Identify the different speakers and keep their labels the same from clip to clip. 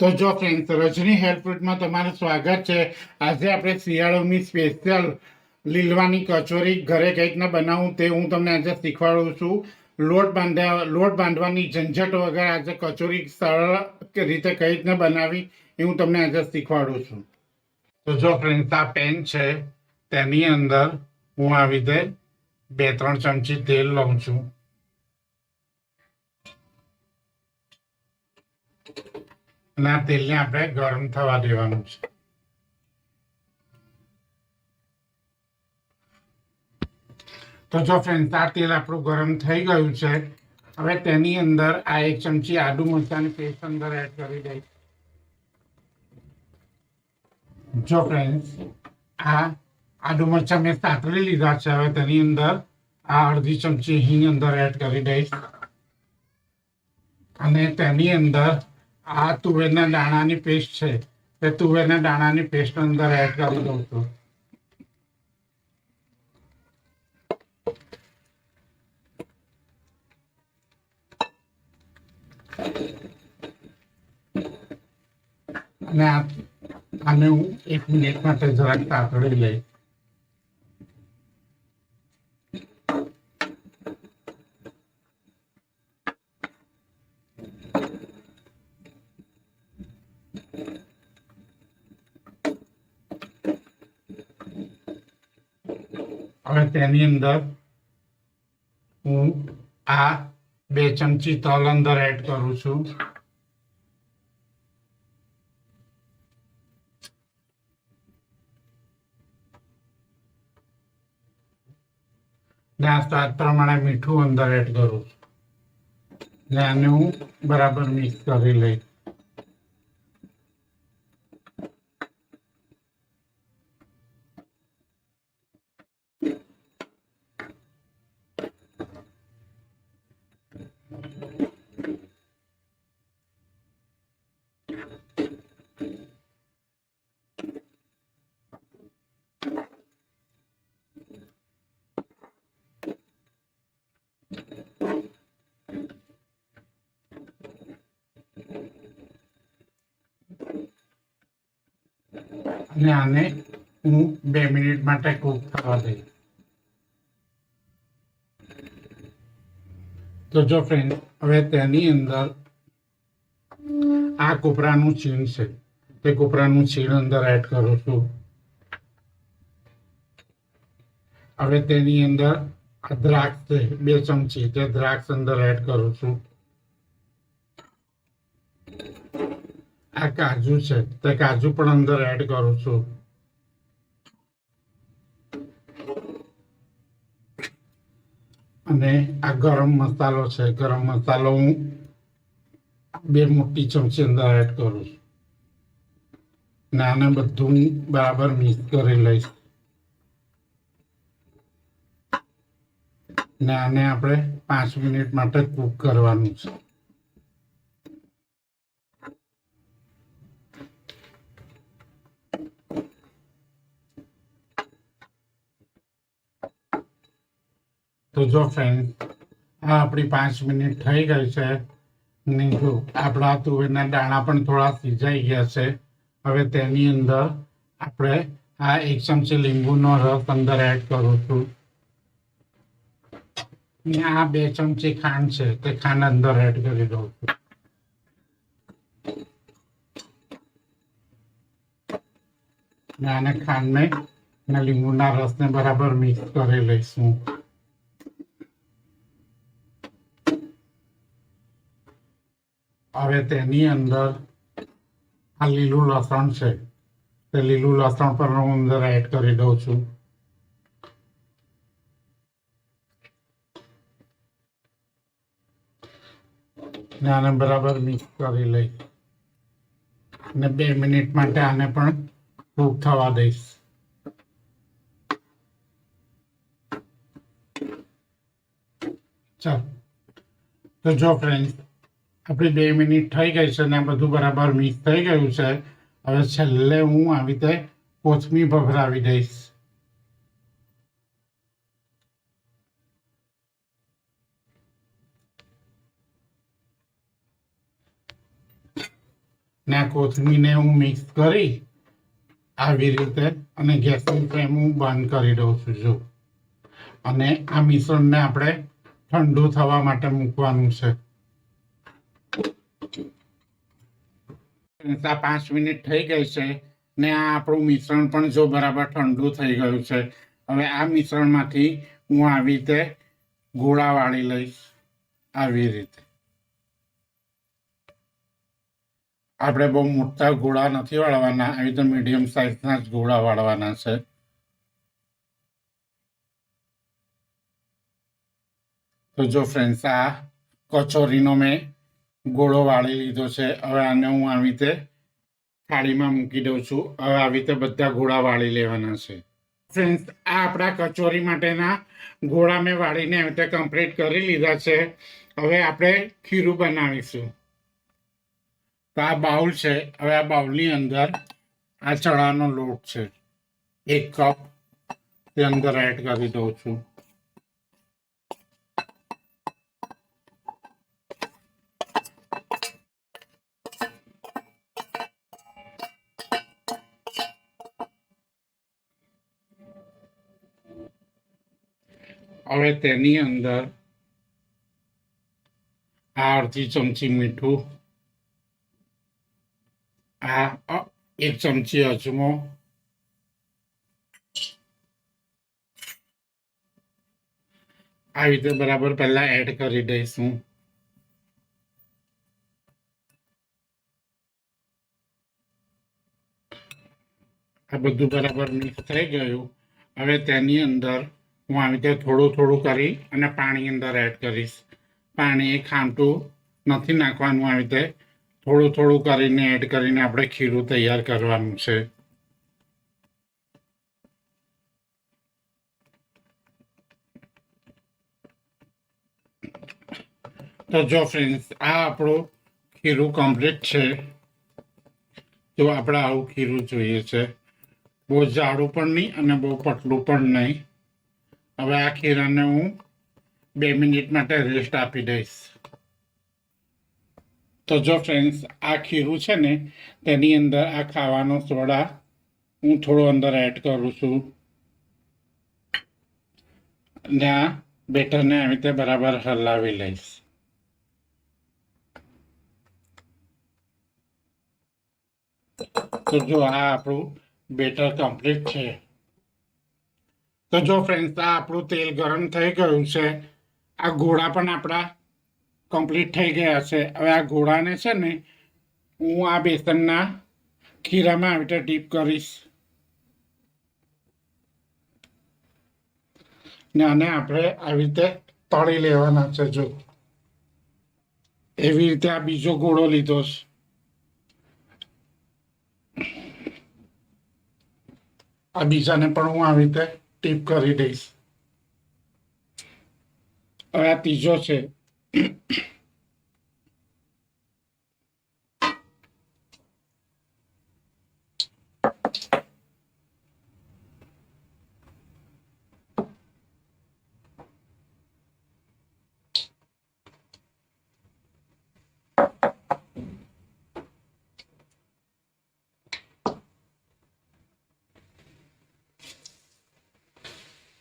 Speaker 1: તો જો ફ્રેન્ડ્સ રજની હેલ્પ ફ્રૂટમાં તમારું સ્વાગત છે. આજે આપણે શિયાળોની સ્પેશિયલ લીલવાની કચોરી ઘરે કઈ રીતના બનાવું તે હું તમને આજે શીખવાડું છું. લોટ બાંધ્યા, લોટ બાંધવાની ઝંઝટ વગર આજે કચોરી સરળ રીતે કઈ રીતના બનાવી એ હું તમને આજે શીખવાડું છું. તો જો ફ્રેન્ડ્સ આ પેન છે. તેની અંદર હું આવી રીતે બે ત્રણ ચમચી તેલ લઉં છું. અને તેલને આપણે ગરમ થવા દેવાનું છે. તો જો ફ્રેન્ડ આ તેલ આપણું ગરમ થઈ ગયું છે. હવે તેની અંદર આ એક ચમચી આદુ મરચાની પેસ્ટ અંદર એડ કરી દઈ જો ફ્રેન્ડ આ આદુ મરચા મેં સાતરી લીધા છે. હવે તેની અંદર આ અડધી ચમચી હિંગ અંદર એડ કરી દઈશ. અને તેની અંદર આ તુવેરના દાણાની પેસ્ટ છે. તે તુવેરના દાણાની પેસ્ટ અંદર એડ કરી દઉં છું. અને આને હું એક મિનિટ માટે જરાક તાતડી લઈ હવે તેની અંદર હું આ બે ચમચી તલ અંદર એડ કરું છું. ને સ્વાદ પ્રમાણે મીઠું અંદર એડ કરું છું. ને આને હું બરાબર મિક્સ કરી લઈ અને આને હું બે મિનિટ માટે કૂક થવા દઈ તો જો ફ્રેન્ડ હવે તેની અંદર આ કોપરાનું ચીણ છે. તે કોપરાનું છીણ અંદર એડ કરું છું. હવે તેની અંદર દ્રાક્ષ છે, બે ચમચી. તે દ્રાક્ષ અંદર એડ કરું છું. આ કાજુ છે, તે કાજુ પણ અંદર એડ કરું છું. અને આ ગરમ મસાલો છે. ગરમ મસાલો હું બે મોટી ચમચી અંદર એડ કરું છું. ને બધું બરાબર મિક્સ કરી લઈશ. ને આને આપણે પાંચ મિનિટ માટે કૂક કરવાનું છે. તો જો ફ્રેન્ડ આ આપણી પાંચ મિનિટ થઈ ગઈ છે. આપણા તુવેરના દાણા પણ થોડા સિજાઈ ગયા છે. હવે તેની અંદર આપણે આ એક ચમચી લીંબુનો રસ અંદર એડ કરું છું. આ બે ચમચી ખાંડ છે તે ખાંડ અંદર એડ કરી દઉં છું. ને આને ખાંડને ને લીંબુના રસને બરાબર મિક્સ કરી લઈશું. હવે તેની અંદર આ લીલું લસણ છે. તે લીલું લસણ પણ હું અંદર એડ કરી દઉં છું. ને આને બરાબર મિક્સ કરી લઈ અને બે મિનિટ માટે આને પણ કૂક થવા દઈશ. ચાલ. તો જો ફ્રેન્ડ આપણી બે મિનિટ થઈ ગઈ છે ને બધું બરાબર મિક્સ થઈ ગયું છે. હવે છેલ્લે હું આવી રીતે કોથમી ભભરાવી દઈશ. ને આ કોથમીરને હું મિક્સ કરી આવી રીતે અને ગેસની ફ્લેમ હું બંધ કરી દઉં છું. જો. અને આ મિશ્રણને આપણે ઠંડુ થવા માટે મૂકવાનું છે. આ પાંચ મિનિટ થઈ ગઈ છે ને આ આપણું મિશ્રણ પણ જો બરાબર ઠંડુ થઈ ગયું છે. હવે આ મિશ્રણમાંથી હું આવી રીતે ગોળા વાળી લઈશ આવી રીતે. આપણે બહુ મોટા ગોળા નથી વાળવાના, આવી રીતે મીડિયમ સાઇઝના જ ગોળા વાળવાના છે. તો જો ફ્રેન્ડ્સ આ કચોરીનો મેં ગોળો વાળી લીધો છે. હવે આને હું આવી રીતે થાળીમાં મૂકી દઉં છું. હવે આવી રીતે બધા ગોળા વાળી લેવાના છે. ફ્રેન્ડ્સ આ આપણા કચોરી માટેના ગોળા મેં વાળીને આવી રીતે કમ્પ્લીટ કરી લીધા છે. હવે આપણે ખીરું બનાવીશું. તો આ બાઉલ છે. હવે આ બાઉલની અંદર આ ચણાનો લોટ છે. એક કપ તે અંદર એડ કરી દઉં છું. હવે તેની અંદર આ અડધી ચમચી મીઠું, આ એક ચમચી અજમો, આવી રીતે બરાબર પહેલા એડ કરી દઈશું. આ બધું બરાબર મિક્સ થઈ ગયું. હવે તેની અંદર હું આવી રીતે થોડું થોડું કરી અને પાણી અંદર એડ કરીશ. પાણી ખાંટું નથી નાખવાનું, આવી રીતે થોડું થોડું કરીને એડ કરીને આપણે ખીરું તૈયાર કરવાનું છે. તો જો ફ્રેન્ડ્સ આ આપણું ખીરું કમ્પ્લીટ છે. તો આપણે આવું ખીરું જોઈએ છે. બહુ જાડું પણ નહીં અને બહુ પતલું પણ નહીં. હવે આ ખીરાને હું બે મિનિટ માટે રેસ્ટ આપી દઈશ. તો જો ફ્રેન્ડ્સ આ ખીરું છે ને, તેની અંદર આ ખાવાનો સોડા હું થોડો અંદર એડ કરું છું. ને આ બેટરને આવી રીતે બરાબર હલાવી લઈશ. તો જો આ આપણું બેટર કમ્પ્લીટ છે. તો જો ફ્રેન્ડ્સ આ આપણું તેલ ગરમ થઈ ગયું છે. આ ગોળા પણ આપણા કમ્પ્લીટ થઈ ગયા છે. હવે આ ગોળાને છે ને, હું આ બેસનના ખીરામાં આવી રીતે ડીપ કરીશ. ને આને આપણે આવી રીતે તળી લેવાના છે, જો. એવી રીતે આ બીજો ગોળો લીધો છે. આ બીજાને પણ હું આવી રીતે ટીપ કરી દઈશ. હવે આ ત્રીજો છે.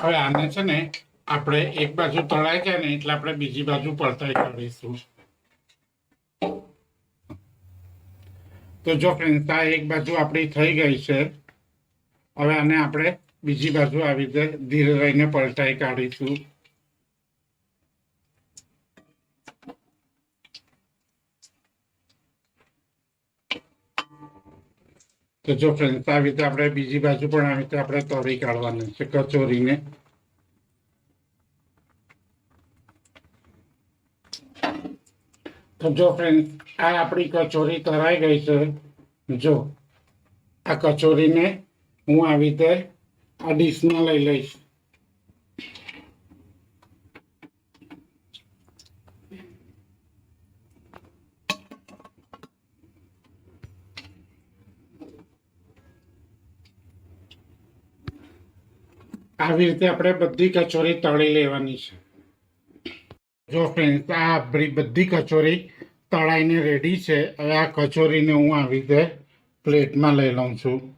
Speaker 1: હવે આને છે ને આપણે એક બાજુ તળાઈ જાય ને એટલે આપણે બીજી બાજુ પડતાઈ કાઢીશું. તો જો ફ્રેન્ડ્સ આ એક બાજુ આપણી થઈ ગઈ છે. હવે આને આપણે બીજી બાજુ આવી રીતે ધીરે રહીને પલટાઈ કાઢીશું. તો જો ફ્રેન્ડ્સ આવી રીતે આપણે બીજી બાજુ પણ આવી રીતે આપણે તળી કાઢવાની છે કચોરીને. તો જો ફ્રેન્ડ આ આપણી કચોરી તરાઈ ગઈ છે. જો, આ કચોરીને હું આવી રીતે આ ડીશમાં લઈ લઈશ. આવી રીતે આપણે બધી કચોરી તળી લેવાની છે. જો ફ્રેન્ડ આ આપણી બધી કચોરી તળાઈને રેડી છે. હવે આ કચોરીને હું આવી રીતે પ્લેટમાં લઈ લઉં છું.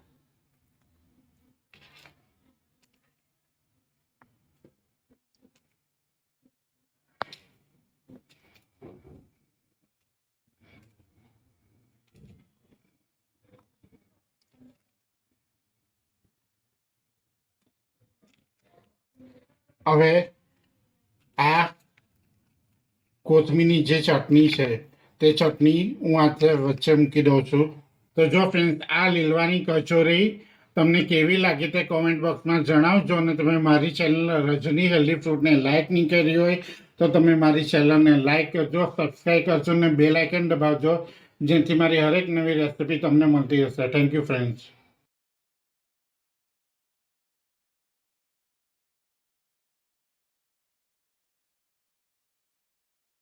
Speaker 1: હવે આ કોથમીરની જે ચટણી છે, તે ચટણી હું આતે વચ્ચે મૂકી દઉં છું. તો જો ફ્રેન્ડ આ લીલવાની કચોરી તમને કેવી લાગી તે કોમેન્ટ બોક્સમાં જણાવજો અને તમે મારી ચેનલ રજની હેલ્ધી ફ્રૂટને લાઇક નહીં કરી હોય તો તમે મારી ચેનલને લાઇક કરજો સબસ્ક્રાઈબ કરજો અને બેલ આઇકન દબાવજો, જેથી મારી હરેક નવી રેસિપી તમને મળતી હશે થેન્ક યુ ફ્રેન્ડ્સ